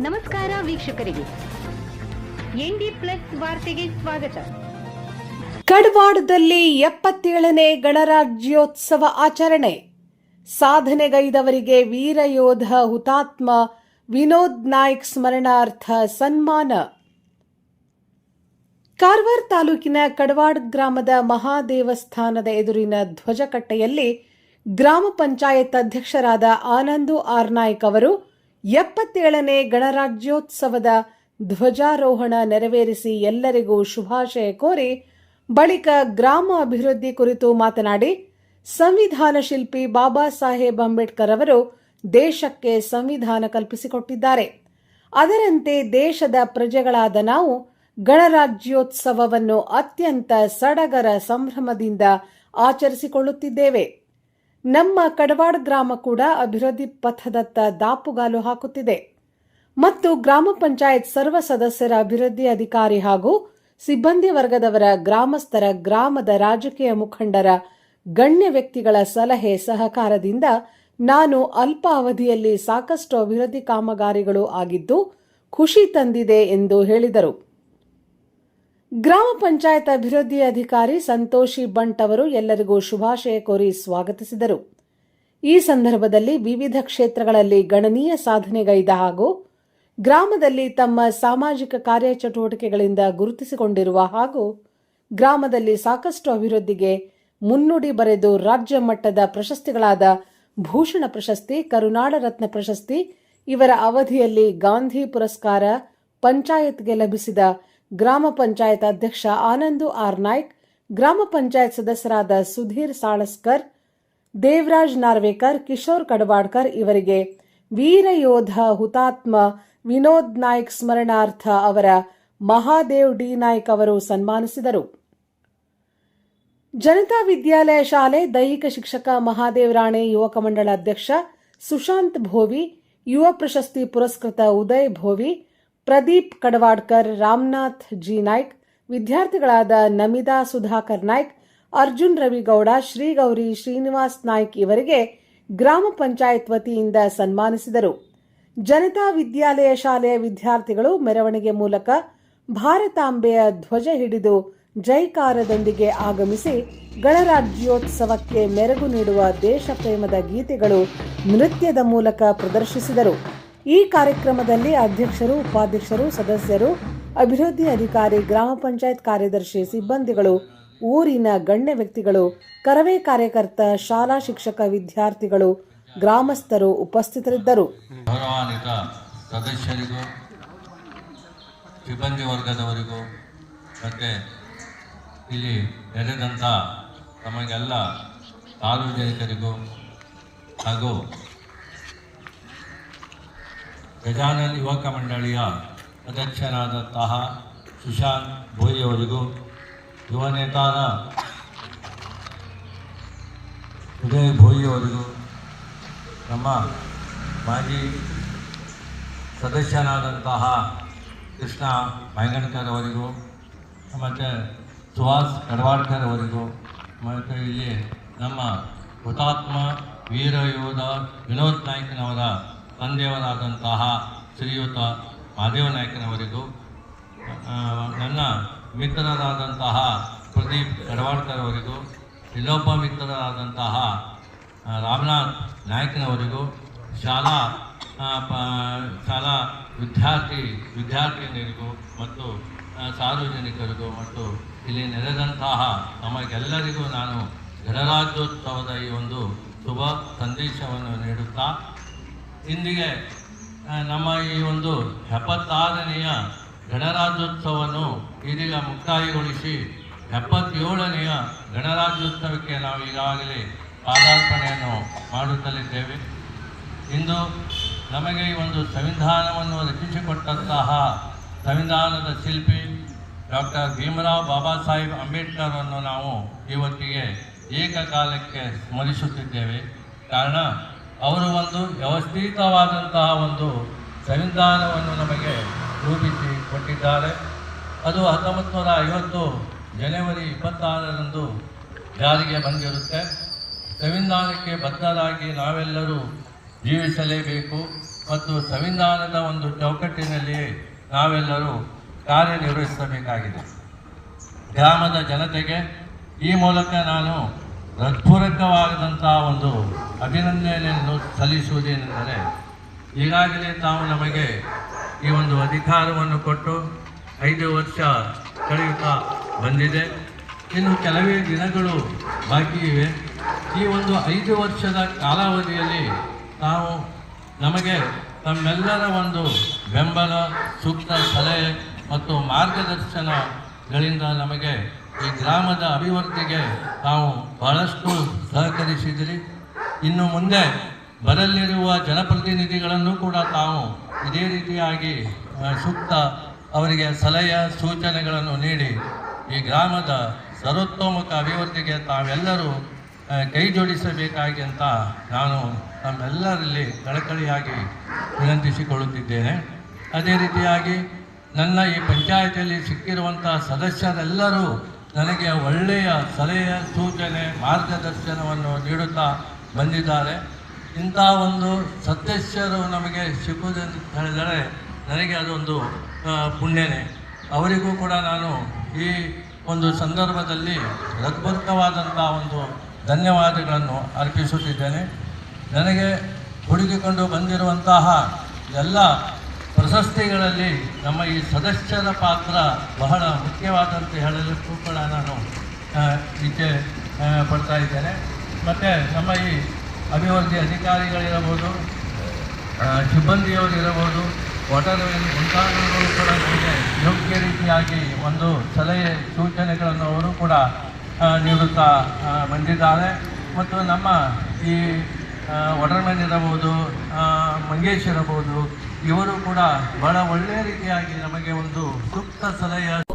ನಮಸ್ಕಾರ ವೀಕ್ಷಕರಿಗೆ. ND plus ವಾರ್ತೆಗೆ ಸ್ವಾಗತ. ಕಡವಾಡದಲ್ಲಿ ಎಪ್ಪತ್ತೇಳನೇ ಗಣರಾಜ್ಯೋತ್ಸವ ಆಚರಣೆ. ಸಾಧನೆಗೈದವರಿಗೆ ವೀರಯೋಧ ಹುತಾತ್ಮ ವಿನೋದ್ ನಾಯ್ಕ್ ಸ್ಮರಣಾರ್ಥ ಸನ್ಮಾನ. ಕಾರವಾರ ತಾಲೂಕಿನ ಕಡವಾಡ್ ಗ್ರಾಮದ ಮಹಾದೇವಸ್ಥಾನದ ಎದುರಿನ ಧ್ವಜಕಟ್ಟೆಯಲ್ಲಿ ಗ್ರಾಮ ಪಂಚಾಯತ್ ಅಧ್ಯಕ್ಷರಾದ ಆನಂದು ಆರ್ ನಾಯ್ಕ್ ಅವರು ಎಪ್ಪತ್ತೇಳನೇ ಗಣರಾಜ್ಯೋತ್ಸವದ ಧ್ವಜಾರೋಹಣ ನೆರವೇರಿಸಿ ಎಲ್ಲರಿಗೂ ಶುಭಾಶಯ ಕೋರಿ ಬಳಿಕ ಗ್ರಾಮ ಅಭಿವೃದ್ಧಿ ಕುರಿತು ಮಾತನಾಡಿ ಸಂವಿಧಾನ ಶಿಲ್ಪಿ ಬಾಬಾ ಸಾಹೇಬ್ ಅಂಬೇಡ್ಕರ್ ಅವರು ದೇಶಕ್ಕೆ ಸಂವಿಧಾನ ಕಲ್ಪಿಸಿಕೊಟ್ಟಿದ್ದಾರೆ. ಅದರಂತೆ ದೇಶದ ಪ್ರಜೆಗಳಾದ ನಾವು ಗಣರಾಜ್ಯೋತ್ಸವವನ್ನು ಅತ್ಯಂತ ಸಡಗರ ಸಂಭ್ರಮದಿಂದ ಆಚರಿಸಿಕೊಳ್ಳುತ್ತಿದ್ದೇವೆ. ನಮ್ಮ ಕಡವಾಡ ಗ್ರಾಮ ಕೂಡ ಅಭಿವೃದ್ಧಿ ಪಥದತ್ತ ದಾಪುಗಾಲು ಹಾಕುತ್ತಿದೆ. ಮತ್ತು ಗ್ರಾಮ ಪಂಚಾಯತ್ ಸರ್ವ ಸದಸ್ಯರ ಅಭಿವೃದ್ಧಿ ಅಧಿಕಾರಿ ಹಾಗೂ ಸಿಬ್ಬಂದಿ ವರ್ಗದವರ ಗ್ರಾಮಸ್ಥರ, ಗ್ರಾಮದ ರಾಜಕೀಯ ಮುಖಂಡರ ಗಣ್ಯ ವ್ಯಕ್ತಿಗಳ ಸಲಹೆ ಸಹಕಾರದಿಂದ ನಾನು ಅಲ್ಪ ಅವಧಿಯಲ್ಲಿ ಸಾಕಷ್ಟು ಅಭಿವೃದ್ಧಿ ಕಾಮಗಾರಿಗಳು ಆಗಿದ್ದು, ಖುಷಿ ತಂದಿದೆ ಎಂದು ಹೇಳಿದರು. ಗ್ರಾಮ ಪಂಚಾಯತ್ ಅಭಿವೃದ್ಧಿ ಅಧಿಕಾರಿ ಸಂತೋಷಿ ಬಂಟ್ ಅವರು ಎಲ್ಲರಿಗೂ ಶುಭಾಶಯ ಕೋರಿ ಸ್ವಾಗತಿಸಿದರು. ಈ ಸಂದರ್ಭದಲ್ಲಿ ವಿವಿಧ ಕ್ಷೇತ್ರಗಳಲ್ಲಿ ಗಣನೀಯ ಸಾಧನೆಗೈದ ಹಾಗೂ ಗ್ರಾಮದಲ್ಲಿ ತಮ್ಮ ಸಾಮಾಜಿಕ ಕಾರ್ಯಚಟುವಟಿಕೆಗಳಿಂದ ಗುರುತಿಸಿಕೊಂಡಿರುವ ಹಾಗೂ ಗ್ರಾಮದಲ್ಲಿ ಸಾಕಷ್ಟು ಅಭಿವೃದ್ಧಿಗೆ ಮುನ್ನುಡಿ ಬರೆದು ರಾಜ್ಯ ಮಟ್ಟದ ಪ್ರಶಸ್ತಿಗಳಾದ ಭೂಷಣ ಪ್ರಶಸ್ತಿ, ಕರುನಾಡ ರತ್ನ ಪ್ರಶಸ್ತಿ, ಇವರ ಅವಧಿಯಲ್ಲಿ ಗಾಂಧಿ ಪುರಸ್ಕಾರ ಪಂಚಾಯತ್ಗೆ ಲಭಿಸಿದ ಗ್ರಾಮ ಪಂಚಾಯತ್ ಅಧ್ಯಕ್ಷ ಆನಂದು ಆರ್ ನಾಯ್ಕ್, ಗ್ರಾಮ ಪಂಚಾಯತ್ ಸದಸ್ಯರಾದ ಸುಧೀರ್ ಸಾಳಸ್ಕರ್, ದೇವರಾಜ್ ನಾರ್ವೇಕರ್, ಕಿಶೋರ್ ಕಡವಾಡ್ಕರ್ ಇವರಿಗೆ ವೀರಯೋಧ ಹುತಾತ್ಮ ವಿನೋದ್ ನಾಯ್ಕ್ ಸ್ಮರಣಾರ್ಥ ಅವರ ಮಹಾದೇವ್ ಡಿ ನಾಯ್ಕ್ ಅವರು ಸನ್ಮಾನಿಸಿದರು. ಜನತಾ ವಿದ್ಯಾಲಯ ಶಾಲೆ ದೈಹಿಕ ಶಿಕ್ಷಕ ಮಹಾದೇವ್ ರಾಣೆ ಯುವಕ ಮಂಡಳ ಅಧ್ಯಕ್ಷ ಸುಶಾಂತ್ ಭೋವಿ, ಯುವ ಪ್ರಶಸ್ತಿ ಪುರಸ್ಕೃತ ಉದಯ್ ಭೋವಿ ಪ್ರದೀಪ್ ಕಡವಾಡ್ಕರ್, ರಾಮನಾಥ್ ಜಿ. ನಾಯ್ಕ್, ವಿದ್ಯಾರ್ಥಿಗಳಾದ ನಮಿತಾ ಸುಧಾಕರ್ ನಾಯ್ಕ್, ಅರ್ಜುನ್ ರವಿಗೌಡ, ಶ್ರೀಗೌರಿ ಶ್ರೀನಿವಾಸ್ ನಾಯ್ಕ್ ಇವರಿಗೆ ಗ್ರಾಮ ಪಂಚಾಯತ್ ವತಿಯಿಂದ ಸನ್ಮಾನಿಸಿದರು. ಜನತಾ ವಿದ್ಯಾಲಯ ಶಾಲೆಯ ವಿದ್ಯಾರ್ಥಿಗಳು ಮೆರವಣಿಗೆ ಮೂಲಕ ಭಾರತಾಂಬೆಯ ಧ್ವಜ ಹಿಡಿದು ಜೈಕಾರದೊಂದಿಗೆ ಆಗಮಿಸಿ ಗಣರಾಜ್ಯೋತ್ಸವಕ್ಕೆ ಮೆರಗು ನೀಡುವ ದೇಶಪ್ರೇಮದ ಗೀತೆಗಳು ನೃತ್ಯದ ಮೂಲಕ ಪ್ರದರ್ಶಿಸಿದರು. ಈ ಕಾರ್ಯಕ್ರಮದಲ್ಲಿ ಅಧ್ಯಕ್ಷರು, ಉಪಾಧ್ಯಕ್ಷರು, ಸದಸ್ಯರು, ಅಭಿವೃದ್ಧಿ ಅಧಿಕಾರಿ, ಗ್ರಾಮ ಪಂಚಾಯತ್ ಕಾರ್ಯದರ್ಶಿ, ಸಿಬ್ಬಂದಿಗಳು, ಊರಿನ ಗಣ್ಯ ವ್ಯಕ್ತಿಗಳು, ಕರವೇ ಕಾರ್ಯಕರ್ತ, ಶಾಲಾ ಶಿಕ್ಷಕ ವಿದ್ಯಾರ್ಥಿಗಳು, ಗ್ರಾಮಸ್ಥರು ಉಪಸ್ಥಿತರಿದ್ದರು. ಸದಸ್ಯರಿಗೂ, ಸಿಬ್ಬಂದಿ ವರ್ಗದವರಿಗೂ ಮತ್ತು ಇಲ್ಲಿ ನೆರೆದಂಥ ನಮಗೆಲ್ಲ ಸಾರ್ವಜನಿಕರಿಗೂ ಹಾಗೂ ಗಜಾನನ್ ಯುವಕ ಮಂಡಳಿಯ ಅಧ್ಯಕ್ಷರಾದಂತಹ ಸುಶಾಂತ್ ಭೋಯಿ ಅವರಿಗೂ ಯುವ ನೇತಾರ ಉದಯ್ ಭೋಯಿ ಅವರಿಗೂ ನಮ್ಮ ಮಾಜಿ ಸದಸ್ಯನಾದಂತಹ ಕೃಷ್ಣ ಮೈಗಣ್ಕರ್ ಅವರಿಗೂ ಮತ್ತು ಸುಹಾಸ್ ಕಡವಾಡ್ಕರ್ ಅವರಿಗೂ ಮತ್ತು ಇಲ್ಲಿ ನಮ್ಮ ಹುತಾತ್ಮ ವೀರ ಯೋಧ ವಿನೋದ್ ನಾಯ್ಕನವರ ತಂದೆಯವರಾದಂತಹ ಶ್ರೀಯುತ ಮಹಾದೇವ ನಾಯ್ಕನವರಿಗೂ ನನ್ನ ಮಿತ್ರರಾದಂತಹ ಪ್ರದೀಪ್ ಕಡವಾಡ್ಕರ್ ಅವರಿಗೂ ಇನ್ನೊಬ್ಬ ಮಿತ್ರರಾದಂತಹ ರಾಮನಾಥ್ ನಾಯಕನವರಿಗೂ, ಶಾಲಾ ಶಾಲಾ ವಿದ್ಯಾರ್ಥಿ ವಿದ್ಯಾರ್ಥಿನಿಯರಿಗೂ ಮತ್ತು ಸಾರ್ವಜನಿಕರಿಗೂ ಮತ್ತು ಇಲ್ಲಿ ನೆರೆದಂತಹ ನಮಗೆಲ್ಲರಿಗೂ ನಾನು ಗಣರಾಜ್ಯೋತ್ಸವದ ಈ ಒಂದು ಶುಭ ಸಂದೇಶವನ್ನು ನೀಡುತ್ತಾ ಇಂದಿಗೆ ನಮ್ಮ ಈ ಒಂದು ಎಪ್ಪತ್ತಾರನೆಯ ಗಣರಾಜ್ಯೋತ್ಸವವನ್ನು ಇದೀಗ ಮುಕ್ತಾಯಗೊಳಿಸಿ ಎಪ್ಪತ್ತೇಳನೆಯ ಗಣರಾಜ್ಯೋತ್ಸವಕ್ಕೆ ನಾವು ಈಗಾಗಲೇ ಪಾದಾರ್ಪಣೆಯನ್ನು ಮಾಡುತ್ತಲಿದ್ದೇವೆ. ಇಂದು ನಮಗೆ ಈ ಒಂದು ಸಂವಿಧಾನವನ್ನು ರಚಿಸಿಕೊಟ್ಟಂತಹ ಸಂವಿಧಾನದ ಶಿಲ್ಪಿ ಡಾಕ್ಟರ್ ಭೀಮರಾವ್ ಬಾಬಾ ಸಾಹೇಬ್ ಅಂಬೇಡ್ಕರನ್ನು ನಾವು ಇವತ್ತಿಗೆ ಏಕಕಾಲಕ್ಕೆ ಸ್ಮರಿಸುತ್ತಿದ್ದೇವೆ. ಕಾರಣ ಅವರು ಒಂದು ವ್ಯವಸ್ಥಿತವಾದಂತಹ ಒಂದು ಸಂವಿಧಾನವನ್ನು ನಮಗೆ ರೂಪಿಸಿ ಕೊಟ್ಟಿದ್ದಾರೆ ಅದು ಹತ್ತೊಂಬತ್ತು ನೂರ ಐವತ್ತು ಜನವರಿ ಇಪ್ಪತ್ತಾರರಂದು ಜಾರಿಗೆ ಬಂದಿರುತ್ತೆ. ಸಂವಿಧಾನಕ್ಕೆ ಬದ್ಧರಾಗಿ ನಾವೆಲ್ಲರೂ ಜೀವಿಸಲೇಬೇಕು ಮತ್ತು ಸಂವಿಧಾನದ ಒಂದು ಚೌಕಟ್ಟಿನಲ್ಲಿ ನಾವೆಲ್ಲರೂ ಕಾರ್ಯನಿರ್ವಹಿಸಬೇಕಾಗಿದೆ. ಗ್ರಾಮದ ಜನತೆಗೆ ಈ ಮೂಲಕ ನಾನು ಹೃತ್ಪೂರ್ವಕವಾದಂಥ ಒಂದು ಅಭಿನಂದನೆಯನ್ನು ಸಲ್ಲಿಸುವುದೇನೆಂದರೆ, ಈಗಾಗಲೇ ತಾವು ನಮಗೆ ಈ ಒಂದು ಅಧಿಕಾರವನ್ನು ಕೊಟ್ಟು ಐದು ವರ್ಷ ಕಳೆಯುತ್ತಾ ಬಂದಿದೆ. ಇನ್ನು ಕೆಲವೇ ದಿನಗಳು ಬಾಕಿ ಇವೆ. ಈ ಒಂದು ಐದು ವರ್ಷದ ಕಾಲಾವಧಿಯಲ್ಲಿ ತಾವು ನಮಗೆ ತಮ್ಮೆಲ್ಲರ ಒಂದು ಬೆಂಬಲ, ಸೂಕ್ತ ಸಲಹೆ ಮತ್ತು ಮಾರ್ಗದರ್ಶನಗಳಿಂದ ನಮಗೆ ಈ ಗ್ರಾಮದ ಅಭಿವೃದ್ಧಿಗೆ ತಾವು ಬಹಳಷ್ಟು ಸಹಕರಿಸಿದಿರಿ. ಇನ್ನು ಮುಂದೆ ಬರಲಿರುವ ಜನಪ್ರತಿನಿಧಿಗಳನ್ನು ಕೂಡ ತಾವು ಇದೇ ರೀತಿಯಾಗಿ ಸೂಕ್ತ ಅವರಿಗೆ ಸಲಹೆ, ಸೂಚನೆಗಳನ್ನು ನೀಡಿ ಈ ಗ್ರಾಮದ ಸರ್ವತೋಮುಖ ಅಭಿವೃದ್ಧಿಗೆ ತಾವೆಲ್ಲರೂ ಕೈ ಜೋಡಿಸಬೇಕಾಗಿ ಅಂತ ನಾನು ನಮ್ಮೆಲ್ಲರಲ್ಲಿ ಕಳಕಳಿಯಾಗಿ ವಿನಂತಿಸಿಕೊಳ್ಳುತ್ತಿದ್ದೇನೆ. ಅದೇ ರೀತಿಯಾಗಿ ನನ್ನ ಈ ಪಂಚಾಯತಿಯಲ್ಲಿ ಸಿಕ್ಕಿರುವಂಥ ಸದಸ್ಯರೆಲ್ಲರೂ ನನಗೆ ಒಳ್ಳೆಯ ಸಲಹೆ, ಸೂಚನೆ, ಮಾರ್ಗದರ್ಶನವನ್ನು ನೀಡುತ್ತಾ ಬಂದಿದ್ದಾರೆ. ಇಂಥ ಒಂದು ಸದಸ್ಯರು ನಮಗೆ ಸಿಕ್ಕುವುದೆಂದು ಹೇಳಿದರೆ ನನಗೆ ಅದೊಂದು ಪುಣ್ಯನೇ. ಅವರಿಗೂ ಕೂಡ ನಾನು ಈ ಒಂದು ಸಂದರ್ಭದಲ್ಲಿ ಹೃತ್ಪೂರ್ವಕವಾದಂಥ ಒಂದು ಧನ್ಯವಾದಗಳನ್ನು ಅರ್ಪಿಸುತ್ತಿದ್ದೇನೆ. ನನಗೆ ಹುಡುಕಿಕೊಂಡು ಬಂದಿರುವಂತಹ ಎಲ್ಲ ಪ್ರಶಸ್ತಿಗಳಲ್ಲಿ ನಮ್ಮ ಈ ಸದಸ್ಯರ ಪಾತ್ರ ಬಹಳ ಮುಖ್ಯವಾದಂತೆ ಹೇಳಲಿಕ್ಕೂ ಕೂಡ ನಾನು ಇಚ್ಛೆ ಪಡ್ತಾ ಇದ್ದೇನೆ. ಮತ್ತು ನಮ್ಮ ಈ ಅಭಿವೃದ್ಧಿ ಅಧಿಕಾರಿಗಳಿರಬಹುದು ಸಿಬ್ಬಂದಿಯವರು ಇರಬಹುದು, ವಾಟರ್ ಮುಂತಾದವರು ಕೂಡ ನಮಗೆ ಯೋಗ್ಯ ರೀತಿಯಾಗಿ ಒಂದು ಸಲಹೆ, ಸೂಚನೆಗಳನ್ನು ಅವರು ಕೂಡ ನೀಡುತ್ತಾ ಬಂದಿದ್ದಾರೆ. ಮತ್ತು ನಮ್ಮ ಈ ವಾಟರ್ಮ್ಯಾನ್ ಇರಬಹುದು ಮಂಗೇಶ್ ಇರಬಹುದು ಇವರು ಕೂಡ ಬಹಳ ಒಳ್ಳೆಯ ರೀತಿಯಾಗಿ ನಮಗೆ ಒಂದು ಸೂಕ್ತ ಸಲಹೆಯ